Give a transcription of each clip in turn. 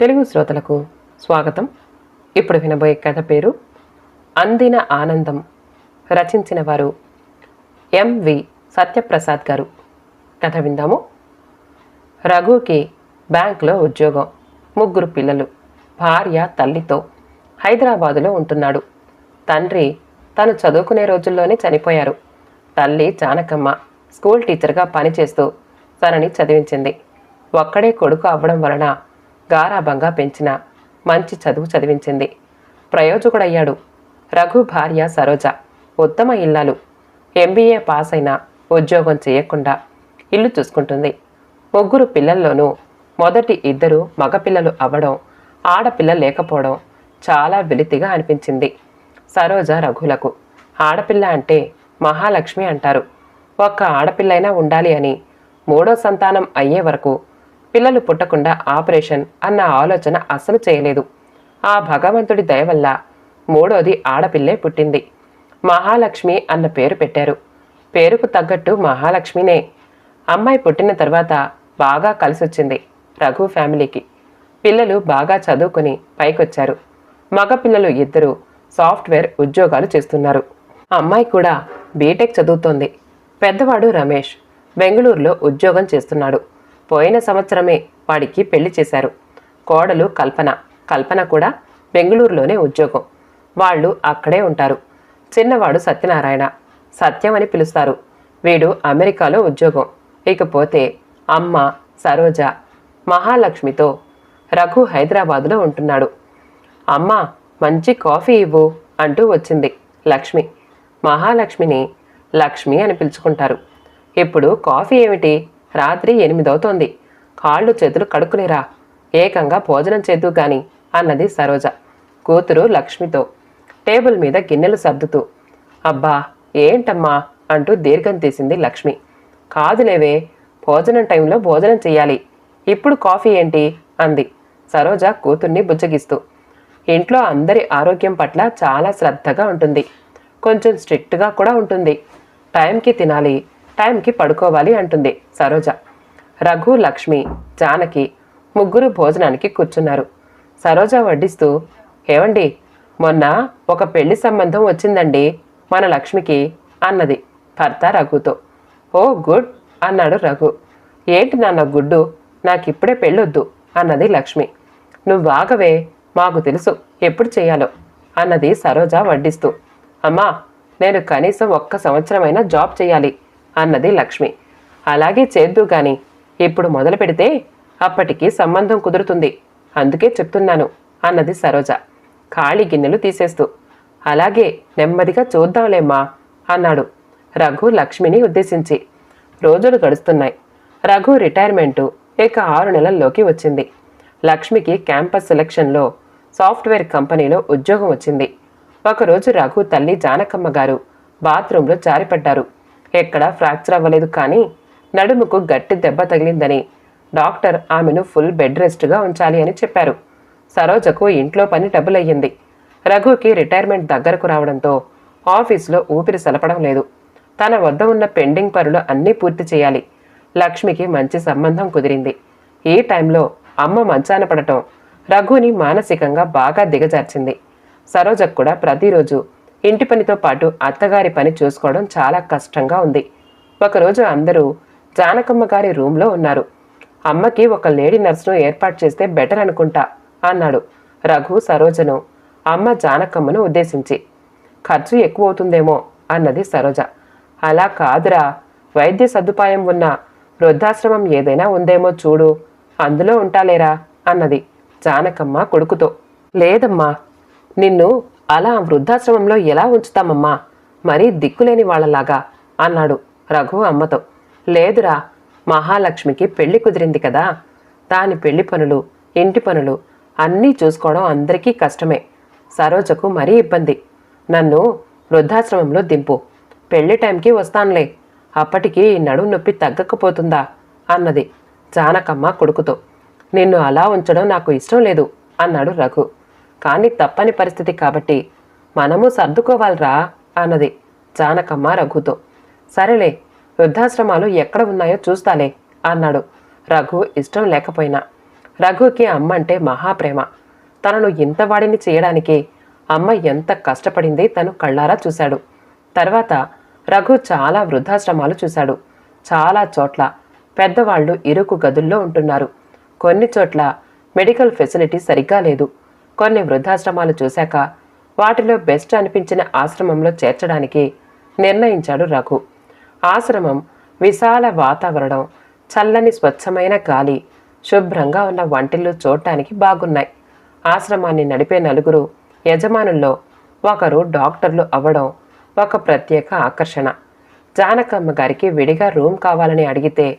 తెలుగు శ్రోతలకు స్వాగతం. ఇప్పుడు వినబోయే కథ పేరు అందిన ఆనందం. రచించిన వారు ఎంవి సత్యప్రసాద్ గారు. కథ విందాము. రఘుకి బ్యాంక్లో ఉద్యోగం. ముగ్గురు పిల్లలు. భార్య తల్లితో హైదరాబాదులో ఉంటున్నాడు. తండ్రి తను చదువుకునే రోజుల్లోనే చనిపోయారు. తల్లి జానకమ్మ స్కూల్ టీచర్గా పనిచేస్తూ తనని చదివించింది. ఒక్కడే కొడుకు అవ్వడం వలన గారాభంగా పెంచిన మంచి చదువు చదివించింది. ప్రయోజకుడయ్యాడు. రఘు భార్య సరోజ. ఉత్తమ ఇల్లాలు. ఎంబీఏ పాస్ అయినా ఉద్యోగం చేయకుండా ఇల్లు చూసుకుంటుంది. ముగ్గురు పిల్లల్లోనూ మొదటి ఇద్దరు మగపిల్లలు అవ్వడం ఆడపిల్ల లేకపోవడం చాలా వెలితిగా అనిపించింది సరోజ రఘులకు. ఆడపిల్ల అంటే మహాలక్ష్మి అంటారు. ఒక్క ఆడపిల్లైనా ఉండాలి అని మూడో సంతానం అయ్యే వరకు పిల్లలు పుట్టకుండా ఆపరేషన్ అన్న ఆలోచన అస్సలు చేయలేదు. ఆ భగవంతుడి దయ వల్ల మూడోది ఆడపిల్లే పుట్టింది. మహాలక్ష్మి అన్న పేరు పెట్టారు. పేరుకు తగ్గట్టు మహాలక్ష్మినే. అమ్మాయి పుట్టిన తర్వాత బాగా కలిసొచ్చింది రఘు ఫ్యామిలీకి. పిల్లలు బాగా చదువుకుని పైకొచ్చారు. మగ పిల్లలు ఇద్దరు సాఫ్ట్వేర్ ఉద్యోగాలు చేస్తున్నారు. అమ్మాయి కూడా బీటెక్ చదువుతోంది. పెద్దవాడు రమేష్. బెంగళూరులో ఉద్యోగం చేస్తున్నాడు. పోయిన సంవత్సరమే వాడికి పెళ్ళి చేశారు. కోడలు కల్పన. కల్పన కూడా బెంగళూరులోనే ఉద్యోగం. వాళ్ళు అక్కడే ఉంటారు. చిన్నవాడు సత్యనారాయణ. సత్యం అని పిలుస్తారు. వీడు అమెరికాలో ఉద్యోగం. ఇకపోతే అమ్మ సరోజ మహాలక్ష్మితో రఘు హైదరాబాదులో ఉంటున్నాడు. అమ్మ మంచి కాఫీ ఇవ్వు అంటూ వచ్చింది లక్ష్మి. మహాలక్ష్మిని లక్ష్మి అని పిలుచుకుంటారు. ఇప్పుడు కాఫీ ఏమిటి? రాత్రి ఎనిమిదవుతోంది. కాళ్ళు చేతులు కడుక్కునిరా. ఏకంగా భోజనం చేద్దు గాని అన్నది సరోజ. కూతురు లక్ష్మితో. టేబుల్ మీద గిన్నెలు సర్దుతూ. అబ్బా ఏంటమ్మా? అంటూ దీర్ఘం తీసింది లక్ష్మి. కాదులేవే భోజనం టైంలో భోజనం చెయ్యాలి. ఇప్పుడు కాఫీ ఏంటి? అంది. సరోజ కూతుర్ని బుజ్జగిస్తూ. ఇంట్లో అందరి ఆరోగ్యం పట్ల చాలా శ్రద్ధగా ఉంటుంది. కొంచెం స్ట్రిక్ట్గా కూడా ఉంటుంది. టైంకి తినాలి. టైంకి పడుకోవాలి అంటుంది సరోజ. రఘు లక్ష్మి జానకి ముగ్గురు భోజనానికి కూర్చున్నారు. సరోజ వడ్డిస్తూ ఏవండి మొన్న ఒక పెళ్ళి సంబంధం వచ్చిందండి మన లక్ష్మికి అన్నది భర్త రఘుతో. ఓ గుడ్ అన్నాడు రఘు. ఏంటి నాన్న గుడ్డు? నాకిప్పుడే పెళ్ళొద్దు అన్నది లక్ష్మి. నువ్వు ఆగవే మాకు తెలుసు ఎప్పుడు చేయాలో అన్నది సరోజ వడ్డిస్తూ. అమ్మా నేను కనీసం ఒక్క సంవత్సరమైనా జాబ్ చేయాలి. అన్నది లక్ష్మి. అలాగే చేద్దు గాని ఇప్పుడు మొదలు పెడితే అప్పటికి సంబంధం కుదురుతుంది. అందుకే చెప్తున్నాను అన్నది సరోజ. ఖాళీ గిన్నెలు తీసేస్తూ. అలాగే నెమ్మదిగా చూద్దాంలేమ్మా అన్నాడు. రఘు లక్ష్మిని ఉద్దేశించి. రోజులు గడుస్తున్నాయి. రఘు రిటైర్మెంటు ఇక ఆరు నెలల్లోకి వచ్చింది. లక్ష్మికి క్యాంపస్ సెలక్షన్లో సాఫ్ట్వేర్ కంపెనీలో ఉద్యోగం వచ్చింది. ఒకరోజు రఘు తల్లి జానకమ్మ గారు బాత్రూంలో జారిపడ్డారు. ఎక్కడ ఫ్రాక్చర్ అవ్వలేదు కానీ నడుముకు గట్టి దెబ్బ తగిలిందని డాక్టర్ ఆమెను ఫుల్ బెడ్ రెస్ట్గా ఉంచాలి అని చెప్పారు. సరోజకు ఇంట్లో పని డబ్బులయ్యింది. రఘుకి రిటైర్మెంట్ దగ్గరకు రావడంతో ఆఫీసులో ఊపిరి సలపడం లేదు. తన వద్ద ఉన్న పెండింగ్ పనులు అన్నీ పూర్తి చేయాలి. లక్ష్మికి మంచి సంబంధం కుదిరింది. ఈ టైంలో అమ్మ మంచాన పడటం రఘుని మానసికంగా బాగా దిగజార్చింది. సరోజకు కూడా ప్రతిరోజు ఇంటి పనితో పాటు అత్తగారి పని చూసుకోవడం చాలా కష్టంగా ఉంది. ఒకరోజు అందరూ జానకమ్మ గారి రూమ్లో ఉన్నారు. అమ్మకి ఒక లేడీ నర్సును ఏర్పాటు చేస్తే బెటర్ అనుకుంటా అన్నాడు రఘు సరోజను. అమ్మ జానకమ్మను ఉద్దేశించి. ఖర్చు ఎక్కువ అవుతుందేమో అన్నది సరోజ. అలా కాదురా వైద్య సదుపాయం ఉన్న వృద్ధాశ్రమం ఏదైనా ఉందేమో చూడు అందులో ఉంటాలేరా అన్నది జానకమ్మ కొడుకుతో. లేదమ్మా నిన్ను అలా వృద్ధాశ్రమంలో ఎలా ఉంచుతామమ్మా? మరీ దిక్కులేని వాళ్ళలాగా అన్నాడు రఘు అమ్మతో. లేదురా మహాలక్ష్మికి పెళ్ళి కుదిరింది కదా. దాని పెళ్ళి పనులు ఇంటి పనులు అన్నీ చూసుకోవడం అందరికీ కష్టమే. సరోజకు మరీ ఇబ్బంది. నన్ను వృద్ధాశ్రమంలో దింపు. పెళ్ళి టైంకి వస్తానులే. అప్పటికి నడుము నొప్పి తగ్గకపోతుందా? అన్నది జానకమ్మ కొడుకుతో. నిన్ను అలా ఉంచడం నాకు ఇష్టం లేదు అన్నాడు రఘు. కానీ తప్పని పరిస్థితి కాబట్టి మనము సర్దుకోవాలిరా అన్నది జానకమ్మ రఘుతో. సరేలే వృద్ధాశ్రమాలు ఎక్కడ ఉన్నాయో చూస్తాలే అన్నాడు. రఘు ఇష్టం లేకపోయినా. రఘుకి అమ్మ అంటే మహాప్రేమ. తనను ఇంత వాడిని చేయడానికి అమ్మ ఎంత కష్టపడింది తను కళ్ళారా చూశాడు. తర్వాత రఘు చాలా వృద్ధాశ్రమాలు చూశాడు. చాలా చోట్ల పెద్దవాళ్ళు ఇరుకు గదుల్లో ఉంటున్నారు. కొన్ని చోట్ల మెడికల్ ఫెసిలిటీ సరిగ్గా లేదు. కొన్ని వృద్ధాశ్రమాలు చూశాక వాటిలో బెస్ట్ అనిపించిన ఆశ్రమంలో చేర్చడానికి నిర్ణయించాడు రఘు. ఆశ్రమం విశాల వాతావరణం చల్లని స్వచ్ఛమైన గాలి శుభ్రంగా ఉన్న వంటిల్లు చూడటానికి బాగున్నాయి. ఆశ్రమాన్ని నడిపే నలుగురు యజమానుల్లో ఒకరు డాక్టర్లు అవ్వడం ఒక ప్రత్యేక ఆకర్షణ. జానకమ్మ గారికి విడిగా రూమ్ కావాలని అడిగితే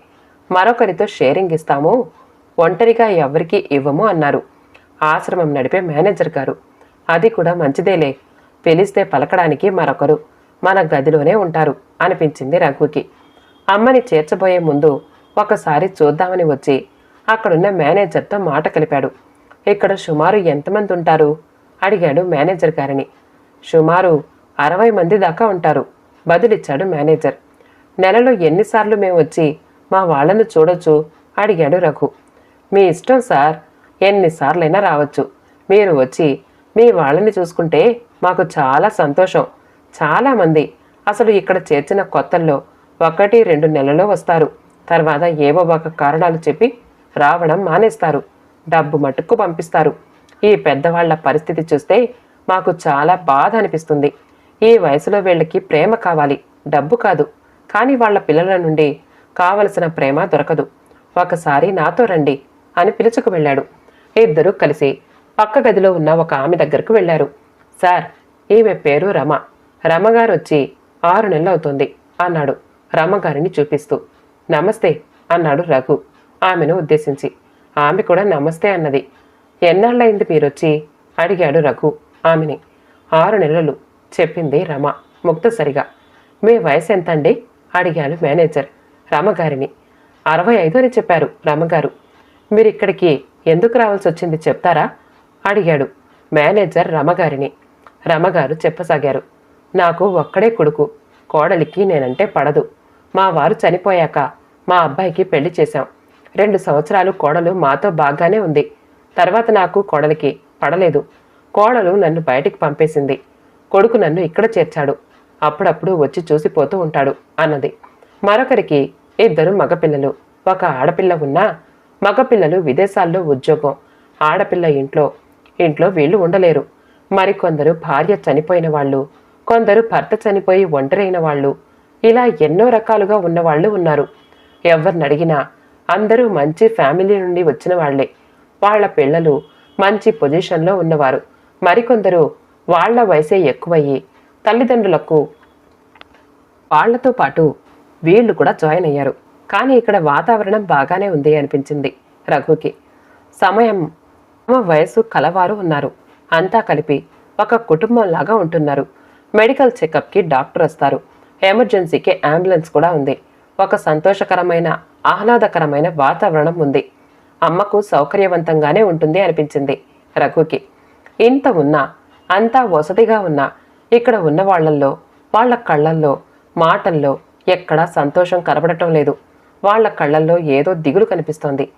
మరొకరితో షేరింగ్ ఇస్తాము ఒంటరిగా ఎవరికీ ఇవ్వము అన్నారు. ఆశ్రమం నడిపే మేనేజర్ గారు. అది కూడా మంచిదేలే. పిలిస్తే పలకడానికి మరొకరు. మన గదిలోనే ఉంటారు అనిపించింది రఘుకి. అమ్మని చేర్చబోయే ముందు ఒకసారి చూద్దామని వచ్చి అక్కడున్న మేనేజర్తో మాట కలిపాడు. ఇక్కడ సుమారు ఎంతమంది ఉంటారు? అడిగాడు మేనేజర్ గారిని. సుమారు అరవై మంది దాకా ఉంటారు బదులిచ్చాడు మేనేజర్. నెలలో ఎన్నిసార్లు మేము వచ్చి మా వాళ్ళను చూడొచ్చు అడిగాడు రఘు. మీ ఇష్టం సార్ ఎన్నిసార్లైనా రావచ్చు. మీరు వచ్చి మీ వాళ్ళని చూసుకుంటే మాకు చాలా సంతోషం. చాలామంది అసలు ఇక్కడ చేర్చిన కొత్తల్లో ఒకటి రెండు నెలలో వస్తారు. తర్వాత ఏవో ఒక కారణాలు చెప్పి రావడం మానేస్తారు. డబ్బు మట్టుకు పంపిస్తారు. ఈ పెద్దవాళ్ళ పరిస్థితి చూస్తే మాకు చాలా బాధ అనిపిస్తుంది. ఈ వయసులో వీళ్ళకి ప్రేమ కావాలి. డబ్బు కాదు. కానీ వాళ్ళ పిల్లల నుండి కావలసిన ప్రేమ దొరకదు. ఒకసారి నాతో రండి అని పిలుచుకు వెళ్ళాడు. ఇద్దరూ కలిసి పక్క గదిలో ఉన్న ఒక ఆమె దగ్గరకు వెళ్ళారు. సార్ ఈమె పేరు రమ. రమగారు వచ్చి ఆరు నెలలు అవుతుంది అన్నాడు రమగారిని చూపిస్తూ. నమస్తే అన్నాడు రఘు ఆమెను ఉద్దేశించి. ఆమె కూడా నమస్తే అన్నది. ఎన్నాళ్ళయింది మీరొచ్చి? అడిగాడు రఘు ఆమెని. ఆరు నెలలు చెప్పింది రమ ముక్తసరిగా. మీ వయసు ఎంతండి అడిగాడు మేనేజర్ రమగారిని అరవై ఐదు అని చెప్పారు రమగారు మీరు ఇక్కడికి ఎందుకు రావాల్సి వచ్చింది చెప్తారా? అడిగాడు మేనేజర్ రమగారిని. రమగారు చెప్పసాగారు. నాకు ఒక్కడే కొడుకు. కోడలికి నేనంటే పడదు. మా వారు చనిపోయాక మా అబ్బాయికి పెళ్ళి చేశాం. రెండు సంవత్సరాలు కోడలు మాతో బాగానే ఉంది. తర్వాత నాకు కోడలికి పడలేదు. కోడలు నన్ను బయటికి పంపేసింది. కొడుకు నన్ను ఇక్కడ చేర్చాడు. అప్పుడప్పుడు వచ్చి చూసిపోతూ ఉంటాడు అన్నది. మరొకరికి ఇద్దరు మగపిల్లలు. ఒక ఆడపిల్ల ఉన్నా మగపిల్లలు విదేశాల్లో ఉద్యోగం. ఆడపిల్ల ఇంట్లో ఇంట్లో వీళ్ళు ఉండలేరు. మరికొందరు భార్య చనిపోయిన వాళ్ళు కొందరు భర్త చనిపోయి ఒంటరైన వాళ్ళు ఇలా ఎన్నో రకాలుగా ఉన్నవాళ్ళు ఉన్నారు. ఎవరిని అడిగినా అందరూ మంచి ఫ్యామిలీ నుండి వచ్చిన వాళ్ళే వాళ్ళ పిల్లలు మంచి పొజిషన్లో ఉన్నవారు. మరికొందరు వాళ్ళ వయసే ఎక్కువయ్యి తల్లిదండ్రులకు వాళ్ళతో పాటు వీళ్ళు కూడా జాయిన్ అయ్యారు. కానీ ఇక్కడ వాతావరణం బాగానే ఉంది అనిపించింది రఘుకి. సమయం వయసు కలవారు ఉన్నారు. అంతా కలిపి ఒక కుటుంబంలాగా ఉంటున్నారు. మెడికల్ చెకప్కి డాక్టర్ వస్తారు. ఎమర్జెన్సీకి అంబులెన్స్ కూడా ఉంది. ఒక సంతోషకరమైన ఆహ్లాదకరమైన వాతావరణం ఉంది. అమ్మకు సౌకర్యవంతంగానే ఉంటుంది అనిపించింది రఘుకి. ఇంత ఉన్నా అంతా వసతిగా ఉన్నా ఇక్కడ ఉన్న వాళ్ళల్లో వాళ్ళ కళ్ళల్లో మాటల్లో ఎక్కడా సంతోషం కనబడటం లేదు. వాళ్ళ కళ్ళల్లో ఏదో దిగులు కనిపిస్తోంది.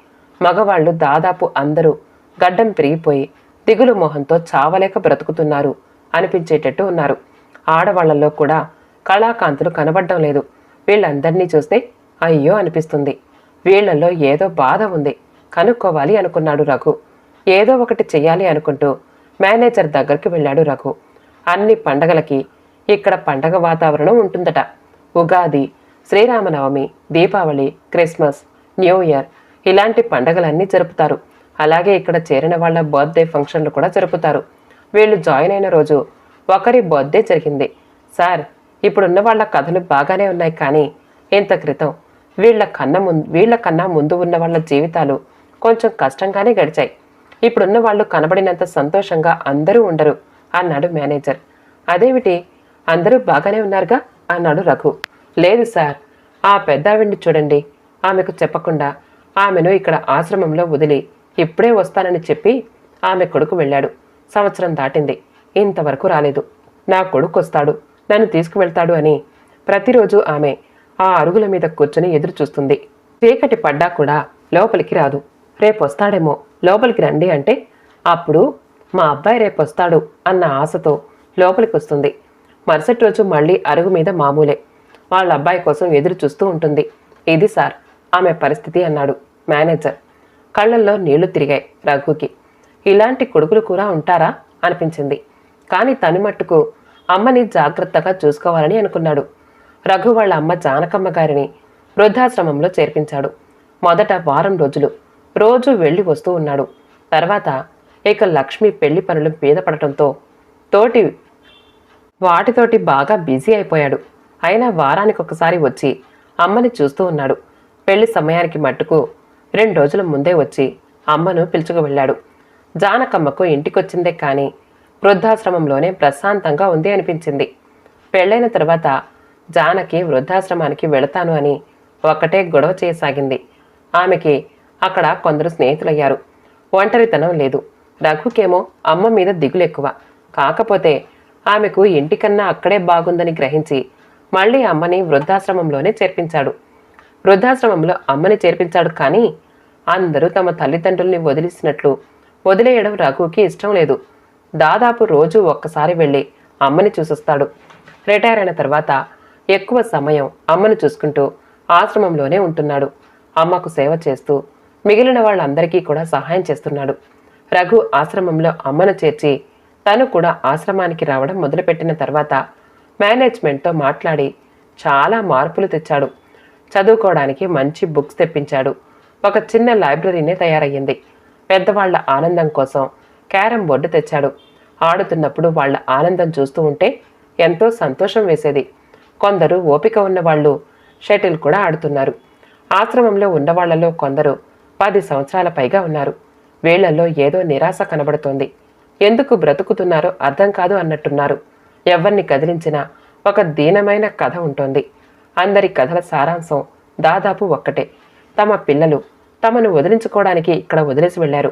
మగవాళ్ళు దాదాపు అందరూ గడ్డం పెరిగిపోయి దిగులు మొహంతో చావలేక బ్రతుకుతున్నారు అనిపించేటట్టు ఉన్నారు. ఆడవాళ్ళలో కూడా కళాకాంతులు కనబడడం లేదు. వీళ్ళందరినీ చూస్తే అయ్యో అనిపిస్తుంది. వీళ్ళలో ఏదో బాధ ఉంది. కనుక్కోవాలి అనుకున్నాడు రఘు. ఏదో ఒకటి చెయ్యాలి అనుకుంటూ మేనేజర్ దగ్గరికి వెళ్ళాడు రఘు. అన్ని పండగలకి ఇక్కడ పండగ వాతావరణం ఉంటుందట. Ugadi Sri Rama Navami Deepavali Christmas new year ఇలాంటి పండగలన్నీ జరుపుతారు. అలాగే ఇక్కడ చేరిన వాళ్ళ బర్త్డే ఫంక్షన్లు కూడా జరుపుతారు. వీళ్ళు జాయిన్ అయిన రోజు ఒకరి బర్త్డే జరిగింది. సార్ ఇప్పుడున్న వాళ్ళ కథలు బాగానే ఉన్నాయి కానీ ఇంత క్రితం వీళ్ళ కన్న ముందు వీళ్ళ కన్నా ముందు ఉన్న వాళ్ళ జీవితాలు కొంచెం కష్టంగానే గడిచాయి. ఇప్పుడున్న వాళ్ళు కనబడినంత సంతోషంగా అందరూ ఉండరు అన్నాడు మేనేజర్. అదేమిటి? అందరూ బాగానే ఉన్నారుగా? అన్నాడు రఘు. లేదు సార్. ఆ పెద్దావిడ్ని చూడండి. ఆమెకు చెప్పకుండా ఆమెను ఇక్కడ ఆశ్రమంలో వదిలి ఇప్పుడే వస్తానని చెప్పి ఆమె కొడుకు వెళ్ళాడు. సంవత్సరం దాటింది. ఇంతవరకు రాలేదు. నా కొడుకు వస్తాడు. నన్ను తీసుకువెళ్తాడు అని ప్రతిరోజు ఆమె ఆ అరుగుల మీద కూర్చుని ఎదురు చూస్తుంది. చీకటి పడ్డా కూడా లోపలికి రాదు. రేపొస్తాడేమో లోపలికి రండి అంటే అప్పుడు మా అబ్బాయి రేపొస్తాడు అన్న ఆశతో లోపలికి వస్తుంది. మరుసటి రోజు మళ్ళీ అరుగు మీద మామూలే. వాళ్ళ అబ్బాయి కోసం ఎదురు చూస్తూ ఉంటుంది. ఇది సార్? ఆమె పరిస్థితి అన్నాడు మేనేజర్. కళ్ళల్లో నీళ్ళు తిరిగాయి రఘుకి. ఇలాంటి కొడుకులు కూడా ఉంటారా? అనిపించింది. కానీ తను మట్టుకు అమ్మని జాగ్రత్తగా చూసుకోవాలని అనుకున్నాడు. రఘు వాళ్ళ అమ్మ జానకమ్మ గారిని వృద్ధాశ్రమంలో చేర్పించాడు. మొదట వారం రోజులు. రోజు వెళ్ళి వస్తూ ఉన్నాడు. తర్వాత ఇక లక్ష్మి పెళ్ళి పనులు మీద పడటంతో తోటి వాటితోటి బాగా బిజీ అయిపోయాడు. అయినా వారానికి ఒకసారి వచ్చి అమ్మని చూస్తూ ఉన్నాడు. పెళ్ళి సమయానికి మట్టుకు రెండు రోజుల ముందే వచ్చి అమ్మను పిలుచుకు వెళ్ళాడు. జానకమ్మకు ఇంటికొచ్చిందే కానీ వృద్ధాశ్రమంలోనే ప్రశాంతంగా ఉంది అనిపించింది. పెళ్ళైన తర్వాత జానకి వృద్ధాశ్రమానికి వెళతాను అని ఒకటే గొడవ చేయసాగింది. ఆమెకి అక్కడ కొందరు స్నేహితులయ్యారు. ఒంటరితనం లేదు. రఘుకేమో అమ్మ మీద దిగులు ఎక్కువ కాకపోతే ఆమెకు ఇంటికన్నా అక్కడే బాగుందని గ్రహించి మళ్ళీ అమ్మని వృద్ధాశ్రమంలోనే చేర్పించాడు. వృద్ధాశ్రమంలో అమ్మని చేర్పించాడు కానీ అందరూ తమ తల్లిదండ్రుల్ని వదిలేసినట్లు. వదిలేయడం రఘుకి ఇష్టం లేదు. దాదాపు రోజు ఒక్కసారి వెళ్ళి అమ్మని చూసొస్తాడు. రిటైర్ అయిన తర్వాత ఎక్కువ సమయం అమ్మను చూసుకుంటూ ఆశ్రమంలోనే ఉంటున్నాడు. అమ్మకు సేవ చేస్తూ మిగిలిన వాళ్ళందరికీ కూడా సహాయం చేస్తున్నాడు. రఘు ఆశ్రమంలో అమ్మను చేర్చి తను కూడా ఆశ్రమానికి రావడం మొదలుపెట్టిన తర్వాత మేనేజ్మెంట్తో మాట్లాడి చాలా మార్పులు తెచ్చాడు. చదువుకోవడానికి మంచి బుక్స్ తెప్పించాడు. ఒక చిన్న లైబ్రరీనే తయారయ్యింది. పెద్దవాళ్ళ ఆనందం కోసం క్యారం బోర్డు తెచ్చాడు. ఆడుతున్నప్పుడు వాళ్ళ ఆనందం చూస్తూ ఉంటే ఎంతో సంతోషం వేసేది. కొందరు ఓపిక ఉన్న వాళ్ళు షటిల్ కూడా ఆడుతున్నారు. ఆశ్రమంలో ఉన్నవాళ్ళలో కొందరు పది సంవత్సరాల పైగా ఉన్నారు. వీళ్ళలో ఏదో నిరాశ కనబడుతోంది. ఎందుకు బ్రతుకుతున్నారో అర్థం కాదు అన్నట్టున్నారు. ఎవరిని కదిలించినా ఒక దీనమైన కథ ఉంటుంది. అందరి కథల సారాంశం దాదాపు ఒక్కటే. తమ పిల్లలు తమను వదిలించుకోవడానికి ఇక్కడ వదిలేసి వెళ్ళారు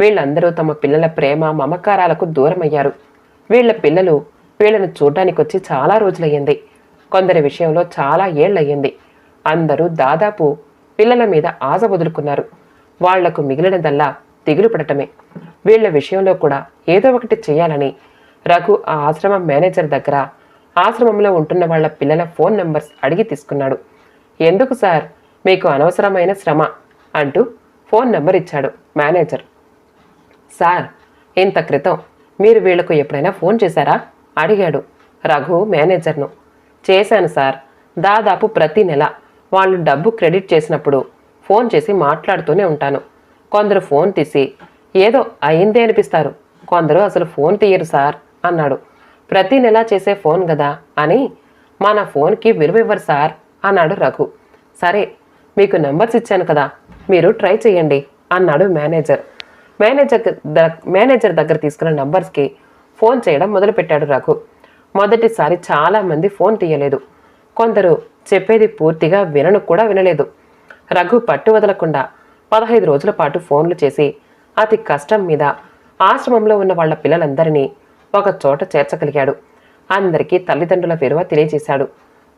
వీళ్ళందరూ తమ పిల్లల ప్రేమ మమకారాలకు దూరమయ్యారు. వీళ్ళ పిల్లలు వీళ్ళను చూడ్డానికి వచ్చి చాలా రోజులయ్యింది. కొందరి విషయంలో చాలా ఏళ్ళయ్యింది అందరూ దాదాపు పిల్లల మీద ఆశ వదులుకున్నారు. వాళ్ళకు మిగిలినదల్లా దిగులు పడటమే. వీళ్ళ విషయంలో కూడా ఏదో ఒకటి చేయాలని రఘు ఆ ఆశ్రమం మేనేజర్ దగ్గర. ఆశ్రమంలో ఉంటున్న వాళ్ళ పిల్లల ఫోన్ నెంబర్స్ అడిగి తీసుకున్నాడు. ఎందుకు సార్? మీకు అనవసరమైన శ్రమ అంటూ ఫోన్ నెంబర్ ఇచ్చాడు మేనేజర్. సార్ ఇంత క్రితం మీరు వీళ్ళకు ఎప్పుడైనా ఫోన్ చేశారా? అడిగాడు రఘు మేనేజర్ను. చేశాను సార్. దాదాపు ప్రతి నెల వాళ్ళు డబ్బు క్రెడిట్ చేసినప్పుడు ఫోన్ చేసి మాట్లాడుతూనే ఉంటాను. కొందరు ఫోన్ తీసి ఏదో అయిందే అనిపిస్తారు. కొందరు అసలు ఫోన్ తీయరు సార్. అన్నాడు. ప్రతి నెల చేసే ఫోన్ కదా అని మన ఫోన్కి విలువ ఇవ్వరు సార్ అన్నాడు రఘు. సరే మీకు నెంబర్స్ ఇచ్చాను కదా మీరు ట్రై చేయండి అన్నాడు మేనేజర్. మేనేజర్ ద- మేనేజర్ దగ్గర తీసుకున్న నంబర్స్కి ఫోన్ చేయడం మొదలుపెట్టాడు రఘు. మొదటిసారి చాలా మంది ఫోన్ తీయలేదు. కొందరు చెప్పేది పూర్తిగా వినను కూడా వినలేదు. రఘు పట్టు వదలకుండా పదహైదు రోజుల పాటు ఫోన్లు చేసి అతి కష్టం మీద ఆశ్రమంలో ఉన్న వాళ్ళ పిల్లలందరినీ ఒక చోట చేర్చగలిగాడు. అందరికీ తల్లిదండ్రుల విలువ తెలియజేశాడు.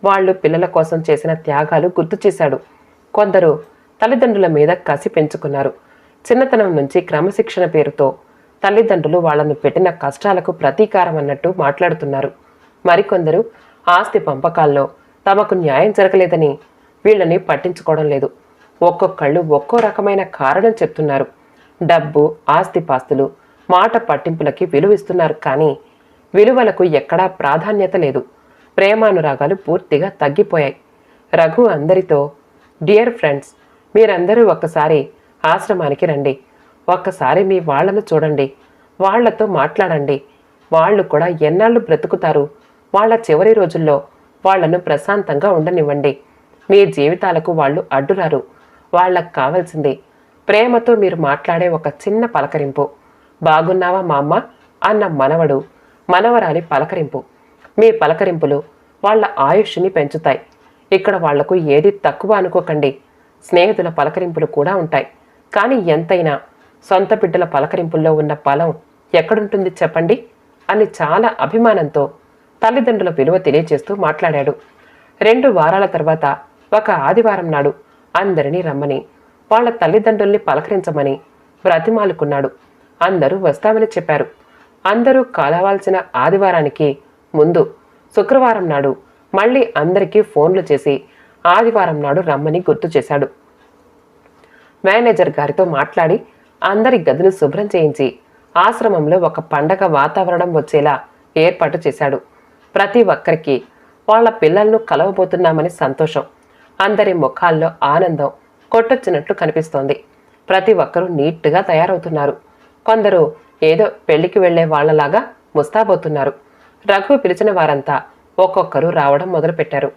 వాళ్ళు పిల్లల కోసం చేసిన త్యాగాలు గుర్తు చేశాడు. కొందరు తల్లిదండ్రుల మీద కసి పెంచుకున్నారు. చిన్నతనం నుంచి క్రమశిక్షణ పేరుతో తల్లిదండ్రులు వాళ్ళను పెట్టిన కష్టాలకు ప్రతీకారం అన్నట్టు మాట్లాడుతున్నారు. మరికొందరు ఆస్తి పంపకాల్లో తమకు న్యాయం జరగలేదని వీళ్ళని పట్టించుకోవడం లేదు. ఒక్కొక్కళ్ళు ఒక్కో రకమైన కారణం చెప్తున్నారు. డబ్బు ఆస్తిపాస్తులు మాట పట్టింపులకి విలువిస్తున్నారు కానీ విలువలకు ఎక్కడా ప్రాధాన్యత లేదు. ప్రేమానురాగాలు పూర్తిగా తగ్గిపోయాయి. రఘు అందరితో డియర్ ఫ్రెండ్స్ మీరందరూ ఒక్కసారి ఆశ్రమానికి రండి. ఒక్కసారి మీ వాళ్ళను చూడండి. వాళ్ళతో మాట్లాడండి. వాళ్ళు కూడా ఎన్నాళ్ళు బ్రతుకుతారు? వాళ్ళ చివరి రోజుల్లో వాళ్ళను ప్రశాంతంగా ఉండనివ్వండి. మీ జీవితాలకు వాళ్ళు అడ్డురారు. వాళ్ళకు కావాల్సింది ప్రేమతో మీరు మాట్లాడే ఒక చిన్న పలకరింపు. బాగున్నావా మా అమ్మ? అన్న మనవడు మనవరాలి పలకరింపు. మీ పలకరింపులు వాళ్ళ ఆయుష్ని పెంచుతాయి. ఇక్కడ వాళ్ళకు ఏది తక్కువ అనుకోకండి. స్నేహితుల పలకరింపులు కూడా ఉంటాయి. కానీ ఎంతైనా సొంత బిడ్డల పలకరింపుల్లో ఉన్న బలం ఎక్కడుంటుంది చెప్పండి? అని చాలా అభిమానంతో తల్లిదండ్రుల విలువ తెలియజేస్తూ మాట్లాడాడు. రెండు వారాల తర్వాత ఒక ఆదివారం నాడు అందరినీ రమ్మని వాళ్ళ తల్లిదండ్రుల్ని పలకరించమని బ్రతిమాలుకున్నాడు. అందరూ వస్తామని చెప్పారు. అందరూ కలవాల్సిన ఆదివారానికి ముందు శుక్రవారం నాడు మళ్ళీ అందరికీ ఫోన్లు చేసి ఆదివారం నాడు రమ్మని గుర్తు చేశాడు. మేనేజర్ గారితో మాట్లాడి అందరి గదులు శుభ్రం చేయించి ఆశ్రమంలో ఒక పండగ వాతావరణం వచ్చేలా ఏర్పాటు చేశాడు. ప్రతి ఒక్కరికి వాళ్ళ పిల్లలను కలవబోతున్నామని సంతోషం అందరి ముఖాల్లో ఆనందం కొట్టొచ్చినట్లు కనిపిస్తోంది. ప్రతి ఒక్కరూ నీట్గా తయారవుతున్నారు. కొందరు ఏదో పెళ్ళికి వెళ్ళే వాళ్ళలాగా ముస్తాబోతున్నారు రఘు పిలిచిన వారంతా ఒక్కొక్కరు రావడం మొదలుపెట్టారు.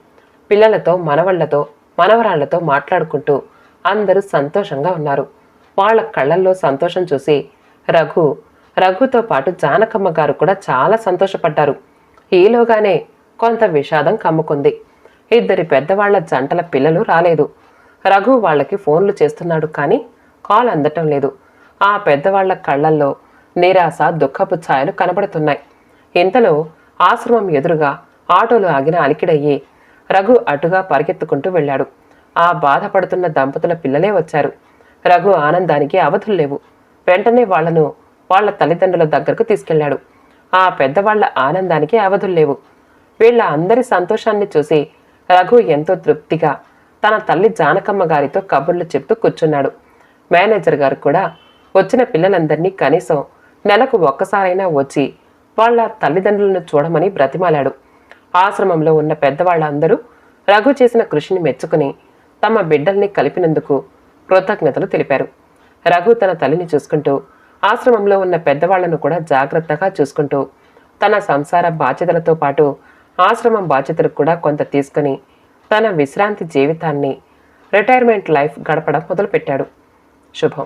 పిల్లలతో మనవళ్ళతో మనవరాళ్ళతో మాట్లాడుకుంటూ అందరూ సంతోషంగా ఉన్నారు. వాళ్ళ కళ్ళల్లో సంతోషం చూసి రఘు రఘుతో పాటు జానకమ్మ గారు కూడా చాలా సంతోషపడ్డారు. ఈలోగానే కొంత విషాదం కమ్ముకుంది. ఇద్దరి పెద్దవాళ్ళ జంటల పిల్లలు రాలేదు. రఘు వాళ్ళకి ఫోన్లు చేస్తున్నాడు కానీ కాల్ అందటం లేదు. ఆ పెద్దవాళ్ళ కళ్ళల్లో నిరాశ దుఃఖపు ఛాయలు కనబడుతున్నాయి. ఇంతలో ఆశ్రమం ఎదురుగా ఆటోలు ఆగిన అలికిడయ్యి రఘు అటుగా పరిగెత్తుకుంటూ వెళ్ళాడు. ఆ బాధపడుతున్న దంపతుల పిల్లలే వచ్చారు. రఘు ఆనందానికి అవధులు లేవు. వెంటనే వాళ్ళను వాళ్ళ తల్లిదండ్రుల దగ్గరకు తీసుకెళ్ళాడు ఆ పెద్దవాళ్ళ ఆనందానికి అవధులు లేవు. వీళ్ళ అందరి సంతోషాన్ని చూసి రఘు ఎంతో తృప్తిగా తన తల్లి జానకమ్మ గారితో కబుర్లు చెప్తూ కూర్చున్నాడు. మేనేజర్ గారు కూడా వచ్చిన పిల్లలందరినీ కనీసం నెలకు ఒక్కసారైనా వచ్చి వాళ్ళ తల్లిదండ్రులను చూడమని బ్రతిమాలాడు. ఆశ్రమంలో ఉన్న పెద్దవాళ్ళందరూ రఘు చేసిన కృషిని మెచ్చుకుని తమ బిడ్డల్ని కలిపినందుకు కృతజ్ఞతలు తెలిపారు. రఘు తన తల్లిని చూసుకుంటూ ఆశ్రమంలో ఉన్న పెద్దవాళ్ళను కూడా జాగ్రత్తగా చూసుకుంటూ తన సంసార బాధ్యతలతో పాటు ఆశ్రమం బాధ్యతలు కూడా కొంత తీసుకుని తన విశ్రాంతి జీవితాన్ని రిటైర్మెంట్ లైఫ్ గడపడం మొదలుపెట్టాడు. శుభం.